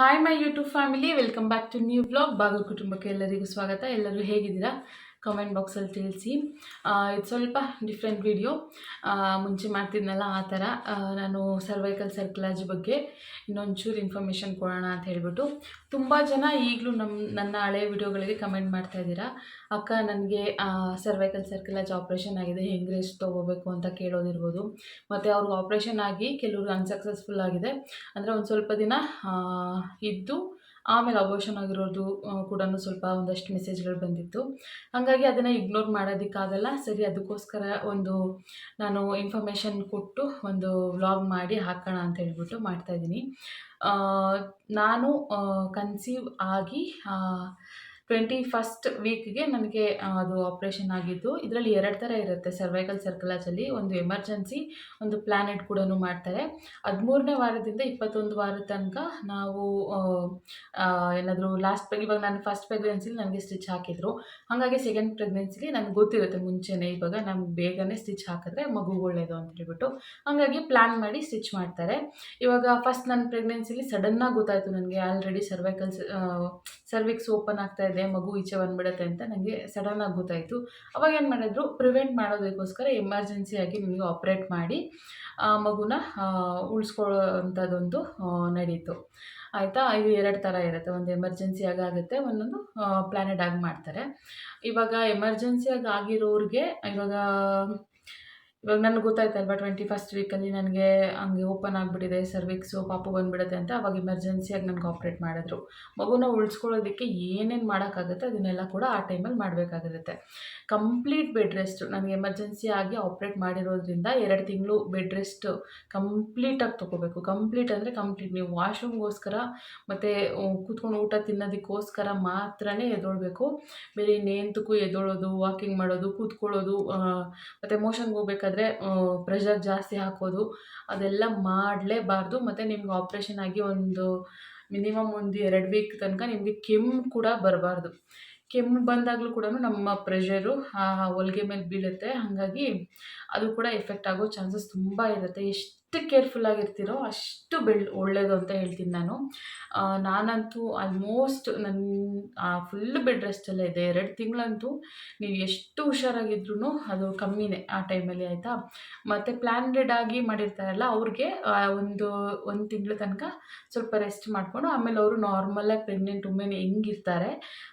Hi my YouTube family welcome back to new blog ಬಾಗಲ್ ಕುಟುಂಬಕ್ಕೆ ಎಲ್ಲರಿಗೂ ಸ್ವಾಗತ ಎಲ್ಲರೂ ಹೇಗಿದ್ದೀರಾ ಕಮೆಂಟ್ ಬಾಕ್ಸಲ್ಲಿ ತಿಳಿಸಿ. ಇದು ಸ್ವಲ್ಪ ಡಿಫ್ರೆಂಟ್ ವಿಡಿಯೋ ಮುಂಚೆ ಮಾಡ್ತಿದ್ನಲ್ಲ ಆ ಥರ. ನಾನು ಸರ್ವೈಕಲ್ ಸರ್ಕ್ಯುಲಾಜಿ ಬಗ್ಗೆ ಇನ್ನೊಂಚೂರು ಇನ್ಫಾರ್ಮೇಷನ್ ಕೊಡೋಣ ಅಂತ ಹೇಳ್ಬಿಟ್ಟು. ತುಂಬ ಜನ ಈಗಲೂ ನಮ್ಮ ನನ್ನ ಹಳೆ ವಿಡಿಯೋಗಳಿಗೆ ಕಮೆಂಟ್ ಮಾಡ್ತಾ ಇದ್ದೀರಾ. ಅಕ್ಕ, ನನಗೆ ಸರ್ವೈಕಲ್ ಸರ್ಕ್ಲಾಜ್ ಆಪ್ರೇಷನ್ ಆಗಿದೆ. ಹೆಂಗೆ ರೆಸ್ಟ್ ತೊಗೋಬೇಕು ಅಂತ ಕೇಳೋದಿರ್ಬೋದು. ಮತ್ತು ಅವ್ರಿಗೆ ಆಪ್ರೇಷನ್ ಆಗಿ ಕೆಲವ್ರಿಗೆ ಅನ್ಸಕ್ಸಸ್ಫುಲ್ ಆಗಿದೆ. ಅಂದರೆ ಒಂದು ಸ್ವಲ್ಪ ದಿನ ಇದ್ದು ಆಮೇಲೆ ಅಬೋಷನ್ ಆಗಿರೋದು ಕೂಡ ಸ್ವಲ್ಪ ಒಂದಷ್ಟು ಮೆಸೇಜ್ಗಳು ಬಂದಿತ್ತು. ಹಾಗಾಗಿ ಅದನ್ನು ಇಗ್ನೋರ್ ಮಾಡೋದಕ್ಕಾಗಲ್ಲ ಸರಿ, ಅದಕ್ಕೋಸ್ಕರ ಒಂದು ನಾನು ಇನ್ಫಾರ್ಮೇಷನ್ ಕೊಟ್ಟು ಒಂದು ವ್ಲಾಗ್ ಮಾಡಿ ಹಾಕೋಣ ಅಂತ ಹೇಳ್ಬಿಟ್ಟು ಮಾಡ್ತಾಯಿದ್ದೀನಿ ನಾನು ಕನ್ಸೀವ್ ಆಗಿ ಟ್ವೆಂಟಿ ಫಸ್ಟ್ ವೀಕ್ಗೆ ನನಗೆ ಅದು ಆಪ್ರೇಷನ್ ಆಗಿದ್ದು. ಇದರಲ್ಲಿ ಎರಡು ಥರ ಇರುತ್ತೆ ಸರ್ವೈಕಲ್ ಸರ್ಕಲಾಜಲ್ಲಿ ಒಂದು ಎಮರ್ಜೆನ್ಸಿ ಒಂದು ಪ್ಲ್ಯಾನೆಟ್ ಕೂಡ ಮಾಡ್ತಾರೆ. ಹದಿಮೂರನೇ ವಾರದಿಂದ ಇಪ್ಪತ್ತೊಂದು ವಾರದ ತನಕ ನಾವು ಏನಾದರೂ ಲಾಸ್ಟ್ ಇವಾಗ ನಾನು ಫಸ್ಟ್ ಪ್ರೆಗ್ನೆನ್ಸಿಲಿ ನನಗೆ ಸ್ಟಿಚ್ ಹಾಕಿದ್ರು. ಹಾಗಾಗಿ ಸೆಕೆಂಡ್ ಪ್ರೆಗ್ನೆನ್ಸಿಲಿ ನನಗೆ ಗೊತ್ತಿರುತ್ತೆ ಮುಂಚೆನೇ. ಇವಾಗ ನಮ್ಗೆ ಬೇಗನೆ ಸ್ಟಿಚ್ ಹಾಕಿದ್ರೆ ಮಗು ಒಳ್ಳೆಯದು ಅಂತ ಹೇಳ್ಬಿಟ್ಟು. ಹಾಗಾಗಿ ಪ್ಲ್ಯಾನ್ ಮಾಡಿ ಸ್ಟಿಚ್ ಮಾಡ್ತಾರೆ. ಇವಾಗ ಫಸ್ಟ್ ನನ್ನ ಪ್ರೆಗ್ನೆನ್ಸಿಲಿ ಸಡನ್ನಾಗಿ ಗೊತ್ತಾಯಿತು ನನಗೆ. ಆಲ್ರೆಡಿ ಸರ್ವೈಕಲ್ಸ್ ಸರ್ವಿಕ್ಸ್ ಓಪನ್ ಆಗ್ತಾ ಇದೆ. ಮಗು ಈಚೆ ಬಂದ್ಬಿಡುತ್ತೆ ಅಂತ ನನಗೆ ಸಡನ್ ಆಗಿ ಗೊತ್ತಾಯಿತು. ಅವಾಗ ಏನು ಮಾಡಿದ್ರು ಪ್ರಿವೆಂಟ್ ಮಾಡೋದಕ್ಕೋಸ್ಕರ ಎಮರ್ಜೆನ್ಸಿಯಾಗಿ ನಿಮಗೆ ಆಪ್ರೇಟ್ ಮಾಡಿ, ಆ, ಮಗುನ ಉಳಿಸ್ಕೊಳ್ಳೋ ಅಂಥದ್ದೊಂದು ನಡೀತು. ಆಯಿತಾ? ಇದು ಎರಡು ಥರ ಇರುತ್ತೆ. ಒಂದು ಎಮರ್ಜೆನ್ಸಿಯಾಗಿ ಆಗುತ್ತೆ, ಒಂದೊಂದು ಪ್ಲ್ಯಾನೆಡ್ ಆಗಿ ಮಾಡ್ತಾರೆ. ಇವಾಗ ಎಮರ್ಜೆನ್ಸಿಯಾಗಿ ಆಗಿರೋರಿಗೆ ಇವಾಗ ಇವಾಗ ನನಗೆ ಗೊತ್ತಾಯ್ತಲ್ವಾ ಟ್ವೆಂಟಿ ಫಸ್ಟ್ ವೀಕಲ್ಲಿ ನನಗೆ ಹಂಗೆ ಓಪನ್ ಆಗಿಬಿಟ್ಟಿದೆ ಸರ್ವಿಕ್ಸು ಪಾಪು ಬಂದುಬಿಡುತ್ತೆ ಅಂತ ಅವಾಗ ಎಮರ್ಜೆನ್ಸಿಯಾಗಿ ನನಗೆ ಆಪ್ರೇಟ್ ಮಾಡಿದ್ರು. ಮಗುನ ಉಳಿಸ್ಕೊಳ್ಳೋದಕ್ಕೆ ಏನೇನು ಮಾಡೋಕ್ಕಾಗುತ್ತೆ ಅದನ್ನೆಲ್ಲ ಕೂಡ ಆ ಟೈಮಲ್ಲಿ ಮಾಡಬೇಕಾಗಿರುತ್ತೆ. ಕಂಪ್ಲೀಟ್ ಬೆಡ್ ರೆಸ್ಟ್ ನನಗೆ ಎಮರ್ಜೆನ್ಸಿ ಆಗಿ ಆಪ್ರೇಟ್ ಮಾಡಿರೋದ್ರಿಂದ ಎರಡು ತಿಂಗಳು ಬೆಡ್ ರೆಸ್ಟ್ ಕಂಪ್ಲೀಟಾಗಿ ತೊಗೋಬೇಕು. ಕಂಪ್ಲೀಟ್ ಅಂದರೆ ಕಂಪ್ಲೀಟ್ ನೀವು ವಾಶ್ರೂಮ್ಗೋಸ್ಕರ ಮತ್ತು ಕೂತ್ಕೊಂಡು ಊಟ ತಿನ್ನೋದಕ್ಕೋಸ್ಕರ ಮಾತ್ರನೇ ಎದೊಳ್ಬೇಕು ಬೇರೆ ಇನ್ನೇಂತಕ್ಕೂ ಎದೊಳೋದು ವಾಕಿಂಗ್ ಮಾಡೋದು, ಕೂತ್ಕೊಳ್ಳೋದು ಮತ್ತು ಮೋಷನ್ಗೆ ಹೋಗ್ಬೇಕಾದ್ರೆ ಪ್ರೆಷರ್ ಜಾಸ್ತಿ ಹಾಕೋದು, ಅದೆಲ್ಲ ಮಾಡಲೇಬಾರ್ದು. ಮತ್ತು ನಿಮ್ಗೆ ಆಪ್ರೇಷನ್ ಆಗಿ ಒಂದು ಮಿನಿಮಮ್ ಒಂದು ಎರಡು ವೀಕ್ ತನಕ ನಿಮಗೆ ಕೆಮ್ಮು ಕೂಡ ಬರಬಾರ್ದು. ಕೆಮ್ಮು ಬಂದಾಗಲೂ ಕೂಡ ನಮ್ಮ ಪ್ರೆಷರು ಹೊಲಿಗೆ ಮೇಲೆ ಬೀಳುತ್ತೆ. ಹಾಗಾಗಿ ಅದು ಕೂಡ ಎಫೆಕ್ಟ್ ಆಗೋ ಚಾನ್ಸಸ್ ತುಂಬ ಇರುತ್ತೆ. ಎಷ್ಟು ಕೇರ್ಫುಲ್ಲಾಗಿರ್ತೀರೋ ಅಷ್ಟು ಬೆಳ್ ಒಳ್ಳೆಯದು ಅಂತ ಹೇಳ್ತೀನಿ ನಾನು. ನಾನಂತೂ ಆಲ್ಮೋಸ್ಟ್ ನನ್ನ ಫುಲ್ ಬೆಡ್ ರೆಸ್ಟಲ್ಲೇ ಇದೆ. ಎರಡು ತಿಂಗಳಂತೂ ನೀವು ಎಷ್ಟು ಹುಷಾರಾಗಿದ್ರೂ ಅದು ಕಮ್ಮಿನೇ ಆ ಟೈಮಲ್ಲಿ, ಆಯಿತಾ? ಮತ್ತು ಪ್ಲ್ಯಾನ್ಡೆಡ್ ಆಗಿ ಮಾಡಿರ್ತಾರಲ್ಲ, ಅವ್ರಿಗೆ ಒಂದು ಒಂದು ತಿಂಗಳ ತನಕ ಸ್ವಲ್ಪ ರೆಸ್ಟ್ ಮಾಡಿಕೊಂಡು, ಆಮೇಲೆ ಅವರು ನಾರ್ಮಲಾಗಿ ಪ್ರೆಗ್ನೆಂಟ್ ವುಮೆನ್ ಹೆಂಗಿರ್ತಾರೆ,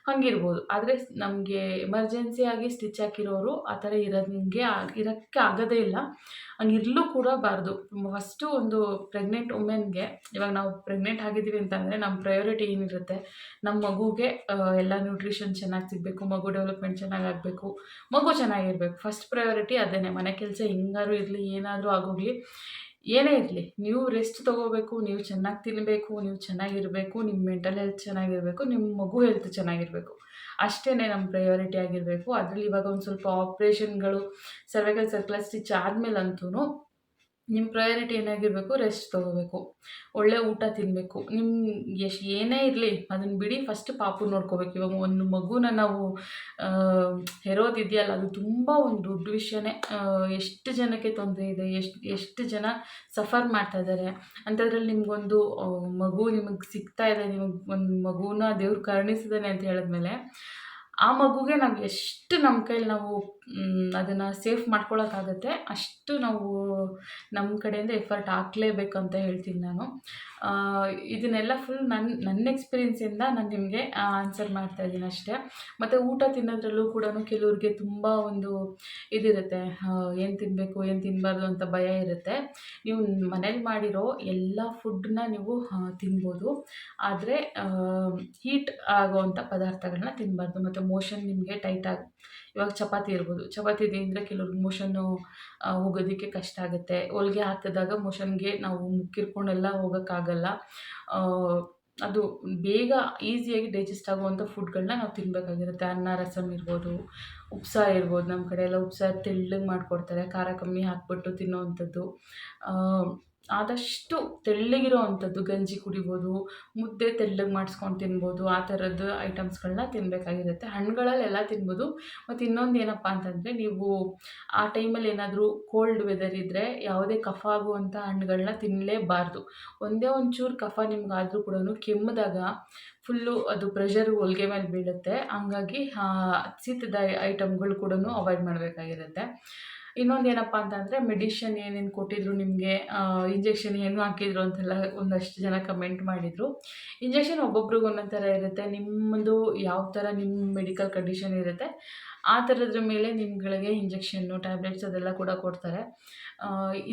ಹಂಗಿರ್ಬೋದು. ಆದರೆ ನಮಗೆ ಎಮರ್ಜೆನ್ಸಿ ಆಗಿ ಸ್ಟಿಚ್ ಹಾಕಿರೋರು ಆ ಥರ ಇರೋಂಗೆ ಇರೋಕ್ಕೆ ಆಗೋದೇ ಇಲ್ಲ. ಹಂಗಿರ್ಲೂ ಕೂಡ ಬಾರ್ದು. ಫಸ್ಟು ಒಂದು ಪ್ರೆಗ್ನೆಂಟ್ ವುಮೆನ್ಗೆ ಇವಾಗ ನಾವು ಪ್ರೆಗ್ನೆಂಟ್ ಆಗಿದ್ದೀವಿ ಅಂತಂದರೆ ನಮ್ಮ ಪ್ರಯಾರಿಟಿ ಏನಿರುತ್ತೆ? ನಮ್ಮ ಮಗುಗೆ ಎಲ್ಲ ನ್ಯೂಟ್ರಿಷನ್ ಚೆನ್ನಾಗಿ ಸಿಗಬೇಕು, ಮಗು ಡೆವಲಪ್ಮೆಂಟ್ ಚೆನ್ನಾಗಿ ಆಗಬೇಕು, ಮಗು ಚೆನ್ನಾಗಿರ್ಬೇಕು. ಫಸ್ಟ್ ಪ್ರಯಾರಿಟಿ ಅದೇನೆ ಮನೆ ಕೆಲಸ ಹೆಂಗಾರು ಇರಲಿ, ಏನಾದರೂ ಆಗೋಗಲಿ, ಏನೇ ಇರಲಿ. ನೀವು ರೆಸ್ಟ್ ತೊಗೋಬೇಕು, ನೀವು ಚೆನ್ನಾಗಿ ತಿನ್ನಬೇಕು ನೀವು ಚೆನ್ನಾಗಿರಬೇಕು, ನಿಮ್ಮ ಮೆಂಟಲ್ ಹೆಲ್ತ್ ಚೆನ್ನಾಗಿರಬೇಕು, ನಿಮ್ಮ ಮಗು ಹೆಲ್ತ್ ಚೆನ್ನಾಗಿರಬೇಕು. ಅಷ್ಟೇ ನಮ್ಮ ಪ್ರಯಾರಿಟಿ ಆಗಿರಬೇಕು. ಅದರಲ್ಲಿ ಇವಾಗ ಒಂದು ಸ್ವಲ್ಪ ಆಪ್ರೇಷನ್ಗಳು ಸರ್ವೈಕಲ್ ಸರ್ಕ್ಲಸ್ ಸ್ಟಿಚ್ ಆದಮೇಲಂತೂ ನಿಮ್ಮ ಪ್ರಯಾರಿಟಿ ಏನಾಗಿರಬೇಕು ರೆಸ್ಟ್ ತೊಗೋಬೇಕು. ಒಳ್ಳೆ ಊಟ ತಿನ್ನಬೇಕು ನಿಮ್ಮ ಎಷ್ಟು ಏನೇ ಇರಲಿ ಅದನ್ನು ಬಿಡಿ ಫಸ್ಟ್ ಪಾಪು ನೋಡ್ಕೋಬೇಕು. ಇವಾಗ ಒಂದು ಮಗುನ ನಾವು ಹೆರೋದಿದೆಯಲ್ಲ, ಅದು ತುಂಬ ಒಂದು ದೊಡ್ಡ ವಿಷಯನೇ. ಎಷ್ಟು ಜನಕ್ಕೆ ತೊಂದರೆ ಇದೆ, ಎಷ್ಟು ಎಷ್ಟು ಜನ ಸಫರ್ ಮಾಡ್ತಾ ಇದ್ದಾರೆ ಅಂಥದ್ರಲ್ಲಿ ನಿಮಗೊಂದು ಮಗು ನಿಮಗೆ ಸಿಗ್ತಾ ಇದೆ, ನಿಮಗೆ ಒಂದು ಮಗುನ ದೇವ್ರು ಕರುಣಿಸಿದ್ದಾನೆ ಅಂತ ಹೇಳಿದ್ಮೇಲೆ, ಆ ಮಗುಗೆ ನಾವು ಎಷ್ಟು ನಮ್ಮ ಕೈಲಿ ನಾವು ಅದನ್ನು ಸೇಫ್ ಮಾಡ್ಕೊಳ್ಳೋಕ್ಕಾಗತ್ತೆ ಅಷ್ಟು ನಾವು ನಮ್ಮ ಕಡೆಯಿಂದ ಎಫರ್ಟ್ ಹಾಕ್ಲೇಬೇಕು ಅಂತ ಹೇಳ್ತೀನಿ ನಾನು. ಇದನ್ನೆಲ್ಲ ಫುಲ್ ನನ್ನ ನನ್ನ ಎಕ್ಸ್ಪೀರಿಯೆನ್ಸಿಂದ ನಾನು ನಿಮಗೆ ಆನ್ಸರ್ ಮಾಡ್ತಾ ಇದ್ದೀನಿ ಅಷ್ಟೇ. ಮತ್ತು ಊಟ ತಿನ್ನೋದ್ರಲ್ಲೂ ಕೂಡ ಕೆಲವ್ರಿಗೆ ತುಂಬ ಒಂದು ಇದಿರುತ್ತೆ. ಏನು ತಿನ್ನಬೇಕು ಏನು ತಿನ್ನಬಾರ್ದು ಅಂತ ಭಯ ಇರುತ್ತೆ. ನೀವು ಮನೇಲಿ ಮಾಡಿರೋ ಎಲ್ಲ ಫುಡ್ಡನ್ನ ನೀವು ತಿನ್ಬೋದು. ಆದರೆ ಹೀಟ್ ಆಗೋವಂಥ ಪದಾರ್ಥಗಳನ್ನ ತಿನ್ನಬಾರ್ದು ಮತ್ತು ಮೋಷನ್ ನಿಮಗೆ ಟೈಟಾಗಿ ಇವಾಗ ಚಪಾತಿ ಇರ್ಬೋದು. ಚಪಾತಿ ತಿಂದರೆ ಕೆಲವ್ರಿಗೆ ಮೋಷನ್ನು ಹೋಗೋದಕ್ಕೆ ಕಷ್ಟ ಆಗುತ್ತೆ. ಹೊಲಿಗೆ ಹಾಕಿದಾಗ ಮೋಷನ್ಗೆ ನಾವು ಮುಕ್ಕಿರ್ಕೊಂಡೆಲ್ಲ ಹೋಗೋಕ್ಕಾಗಲ್ಲ. ಅದು ಬೇಗ ಈಸಿಯಾಗಿ ಡೈಜೆಸ್ಟ್ ಆಗುವಂಥ ಫುಡ್ಗಳನ್ನ ನಾವು ತಿನ್ನಬೇಕಾಗಿರುತ್ತೆ ಅನ್ನ, ರಸಮ್ ಇರ್ಬೋದು ಉಪ್ಸಾರು ಇರ್ಬೋದು. ನಮ್ಮ ಕಡೆ ಎಲ್ಲ ಉಪ್ಸಾರು ತೆಳ್ಳಗೆ ಮಾಡಿಕೊಡ್ತಾರೆ. ಖಾರ ಕಮ್ಮಿ ಹಾಕ್ಬಿಟ್ಟು ತಿನ್ನೋವಂಥದ್ದು. ಆದಷ್ಟು ತೆಳ್ಳಗಿರೋ ಅಂಥದ್ದು ಗಂಜಿ ಕುಡಿಬೋದು, ಮುದ್ದೆ ತೆಳ್ಳಗೆ ಮಾಡಿಸ್ಕೊಂಡು ತಿನ್ಬೋದು, ಆ ಥರದ್ದು ಐಟಮ್ಸ್ಗಳನ್ನ ತಿನ್ನಬೇಕಾಗಿರುತ್ತೆ ಹಣ್ಣುಗಳಲ್ಲೆಲ್ಲ ತಿನ್ಬೋದು. ಮತ್ತು ಇನ್ನೊಂದು ಏನಪ್ಪ ಅಂತಂದರೆ, ನೀವು ಆ ಟೈಮಲ್ಲಿ ಏನಾದರೂ ಕೋಲ್ಡ್ ವೆದರ್ ಇದ್ದರೆ ಯಾವುದೇ ಕಫ ಆಗುವಂಥ ಹಣ್ಣುಗಳನ್ನ ತಿನ್ನಲೇಬಾರ್ದು ಒಂದೇ ಒಂಚೂರು ಕಫ ನಿಮಗಾದರೂ ಕೂಡ ಕೆಮ್ಮಿದಾಗ ಫುಲ್ಲು ಅದು ಪ್ರೆಷರ್ ಹೊಲಿಗೆ ಮೇಲೆ ಬೀಳುತ್ತೆ. ಹಂಗಾಗಿ ಶೀತದ ಐಟಮ್ಗಳು ಕೂಡ ಅವಾಯ್ಡ್ ಮಾಡಬೇಕಾಗಿರುತ್ತೆ. ಇನ್ನೊಂದು ಏನಪ್ಪ ಅಂತಂದರೆ ಮೆಡಿಷನ್ ಏನೇನು ಕೊಟ್ಟಿದ್ರು ನಿಮಗೆ ಇಂಜೆಕ್ಷನ್ ಏನು ಹಾಕಿದ್ರು ಅಂತೆಲ್ಲ ಒಂದಷ್ಟು ಜನ ಕಮೆಂಟ್ ಮಾಡಿದರು. ಇಂಜೆಕ್ಷನ್ ಒಬ್ಬೊಬ್ರಿಗೆ ಒಂದೊಂದು ಥರ ಇರುತ್ತೆ. ನಿಮ್ಮದು ಯಾವ ಥರ ನಿಮ್ಮ ಮೆಡಿಕಲ್ ಕಂಡೀಷನ್ ಇರುತ್ತೆ, ಆ ಥರದ್ರ ಮೇಲೆ ನಿಮ್ಗಳಿಗೆ ಇಂಜೆಕ್ಷನ್ನು ಟ್ಯಾಬ್ಲೆಟ್ಸ್ ಅದೆಲ್ಲ ಕೂಡ ಕೊಡ್ತಾರೆ.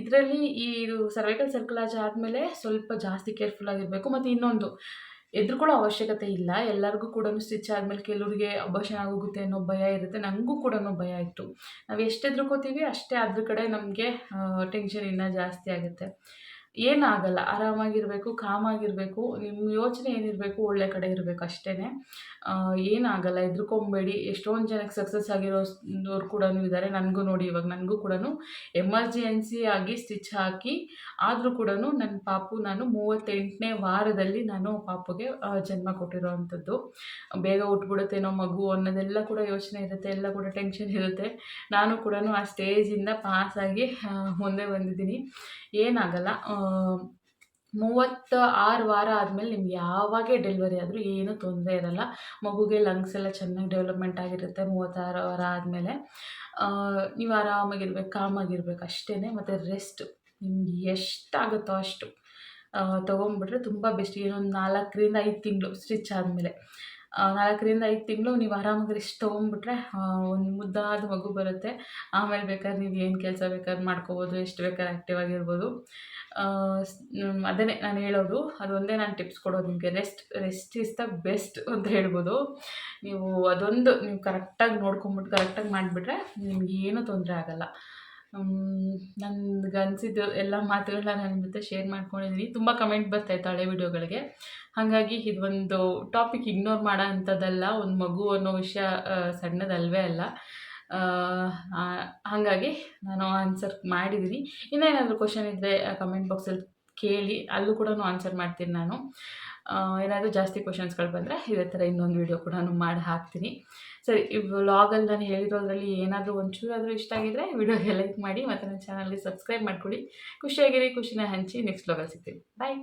ಇದರಲ್ಲಿ ಈ ಇದು ಸರ್ವೈಕಲ್ ಆಚೆ ಆದಮೇಲೆ ಸ್ವಲ್ಪ ಜಾಸ್ತಿ ಕೇರ್ಫುಲ್ ಆಗಿರಬೇಕು. ಮತ್ತು ಇನ್ನೊಂದು ಹೆದ್ರುಕೊಳ್ಳೋ ಅವಶ್ಯಕತೆ ಇಲ್ಲ. ಎಲ್ಲರಿಗೂ ಕೂಡ ಸ್ಟಿಚ್ ಆದಮೇಲೆ ಕೆಲವರಿಗೆ ಅಬಾರ್ಷನ್ ಆಗೋಗುತ್ತೆ ಅನ್ನೋ ಭಯ ಇರುತ್ತೆ. ನನಗೂ ಕೂಡ ಭಯ ಇತ್ತು. ನಾವು ಎಷ್ಟು ಅಷ್ಟೇ ಅದ್ರ ಕಡೆ ನಮಗೆ ಟೆನ್ಷನ್ ಇನ್ನೂ ಜಾಸ್ತಿ ಆಗುತ್ತೆ. ಏನಾಗಲ್ಲ, ಆರಾಮಾಗಿರಬೇಕು, ಕಾಮಾಗಿರಬೇಕು ನಿಮ್ಮ ಯೋಚನೆ ಏನಿರಬೇಕು ಒಳ್ಳೆ ಕಡೆ ಇರಬೇಕು ಅಷ್ಟೇ ಏನಾಗಲ್ಲ, ಹೆದ್ರುಕೊಂಬೇಡಿ. ಎಷ್ಟೊಂದು ಜನಕ್ಕೆ ಸಕ್ಸಸ್ ಆಗಿರೋರು ಕೂಡ ಇದ್ದಾರೆ ನನಗೂ ನೋಡಿ ಇವಾಗ ನನಗೂ ಕೂಡ ಎಮರ್ಜೆನ್ಸಿ ಆಗಿ ಸ್ಟಿಚ್ ಹಾಕಿ, ಆದರೂ ಕೂಡ ನನ್ನ ಪಾಪು ನಾನು ಮೂವತ್ತೆಂಟನೇ ವಾರದಲ್ಲಿ ನಾನು ಪಾಪುಗೆ ಜನ್ಮ ಕೊಟ್ಟಿರೋ ಅಂಥದ್ದು ಬೇಗ ಉಟ್ಬಿಡುತ್ತೇನೋ ಮಗು ಅನ್ನೋದೆಲ್ಲ ಕೂಡ ಯೋಚನೆ ಇರುತ್ತೆ, ಎಲ್ಲ ಕೂಡ ಟೆನ್ಷನ್ ಇರುತ್ತೆ. ನಾನು ಕೂಡ ಆ ಸ್ಟೇಜಿಂದ ಪಾಸಾಗಿ ಮುಂದೆ ಬಂದಿದ್ದೀನಿ. ಏನಾಗಲ್ಲ ಮೂವತ್ತ ಆರು ವಾರ ಆದಮೇಲೆ ನಿಮ್ಗೆ ಯಾವಾಗೇ ಡೆಲಿವರಿ ಆದರೂ ಏನೂ ತೊಂದರೆ ಇರಲ್ಲ. ಮಗುಗೆ ಲಂಗ್ಸ್ ಎಲ್ಲ ಚೆನ್ನಾಗಿ ಡೆವಲಪ್ಮೆಂಟ್ ಆಗಿರುತ್ತೆ ಮೂವತ್ತಾರು ವಾರ ಆದಮೇಲೆ. ನೀವು ಆರಾಮಾಗಿರ್ಬೇಕು, ಕಾಮಾಗಿರ್ಬೇಕು ಅಷ್ಟೇ ಮತ್ತು ರೆಸ್ಟ್ ನಿಮ್ಗೆ ಎಷ್ಟಾಗುತ್ತೋ ಅಷ್ಟು. ತೊಗೊಂಬಿಟ್ರೆ ತುಂಬ ಬೆಸ್ಟ್ ಏನೊಂದು ನಾಲ್ಕರಿಂದ ಐದು ತಿಂಗಳು ಸ್ಟಿಚ್ ಆದಮೇಲೆ. ನಾಲ್ಕರಿಂದ ಐದು ತಿಂಗಳು ನೀವು ಆರಾಮಾಗಿ ರೆಸ್ಟ್ ತೊಗೊಂಡ್ಬಿಟ್ರೆ ಒಂದು ಮುದ್ದಾದ ಮಗು ಬರುತ್ತೆ. ಆಮೇಲೆ ಬೇಕಾದ್ರೆ ನೀವು ಏನು ಕೆಲಸ ಬೇಕಾದ್ರೆ ಮಾಡ್ಕೋಬೋದು, ಎಷ್ಟು ಬೇಕಾದ್ರೆ ಆ್ಯಕ್ಟಿವ್ ಆಗಿರ್ಬೋದು. ಅದನ್ನೇ ನಾನು ಹೇಳೋದು. ಅದೊಂದೇ ನಾನು ಟಿಪ್ಸ್ ಕೊಡೋದು ನಿಮಗೆ. Rest rest is the best ಅಂತ ಹೇಳ್ಬೋದು. ನೀವು ಅದೊಂದು ನೀವು ಕರೆಕ್ಟಾಗಿ ನೋಡ್ಕೊಂಬಿಟ್ಟು ಕರೆಕ್ಟಾಗಿ ಮಾಡಿಬಿಟ್ರೆ ನಿಮ್ಗೆ ಏನೂ ತೊಂದರೆ ಆಗೋಲ್ಲ. ನನ್ಗೆ ಅನಿಸಿದ್ದು ಎಲ್ಲ ಮಾತುಗಳನ್ನ ನನ್ನ ಜೊತೆ ಶೇರ್ ಮಾಡ್ಕೊಂಡಿದ್ದೀನಿ ತುಂಬ ಕಮೆಂಟ್ ಬರ್ತಾಯಿತ್ತು ಹಳೆ ವಿಡಿಯೋಗಳಿಗೆ. ಹಾಗಾಗಿ ಇದೊಂದು ಟಾಪಿಕ್ ಇಗ್ನೋರ್ ಮಾಡೋ ಅಂಥದ್ದಲ್ಲ, ಒಂದು ಮಗು ಅನ್ನೋ ವಿಷಯ ಸಣ್ಣದಲ್ವೇ ಅಲ್ಲ. ಹಾಗಾಗಿ ನಾನು ಆನ್ಸರ್ ಮಾಡಿದ್ದೀನಿ ಇನ್ನೇನಾದರೂ ಕ್ವಶನ್ ಇದ್ದರೆ ಕಮೆಂಟ್ ಬಾಕ್ಸಲ್ಲಿ ಕೇಳಿ ಅಲ್ಲೂ ಕೂಡ ಆನ್ಸರ್ ಮಾಡ್ತೀನಿ ನಾನು. ಏನಾದರೂ ಜಾಸ್ತಿ ಕ್ವಶನ್ಸ್ಗಳು ಬಂದರೆ ಇದೇ ಥರ ಇನ್ನೊಂದು ವೀಡಿಯೋ ಕೂಡ ಮಾಡಿ ಹಾಕ್ತೀನಿ. ಸರಿ, ಈ ವ್ಲಾಗಲ್ಲಿ ನಾನು ಹೇಳಿರೋದ್ರಲ್ಲಿ ಏನಾದರೂ ಒಂಚೂರಾದರೂ ಇಷ್ಟ ಆಗಿದ್ರೆ ವಿಡಿಯೋಗೆ ಲೈಕ್ ಮಾಡಿ ಮತ್ತು ನನ್ನ ಚಾನಲ್ಗೆ ಸಬ್ಸ್ಕ್ರೈಬ್ ಮಾಡ್ಕೊಳ್ಳಿ. ಖುಷಿಯಾಗಿರಿ, ಖುಷಿನ ಹಂಚಿ ನೆಕ್ಸ್ಟ್ ವ್ಲಾಗಲ್ಲಿ ಸಿಗ್ತೀನಿ. ಬಾಯ್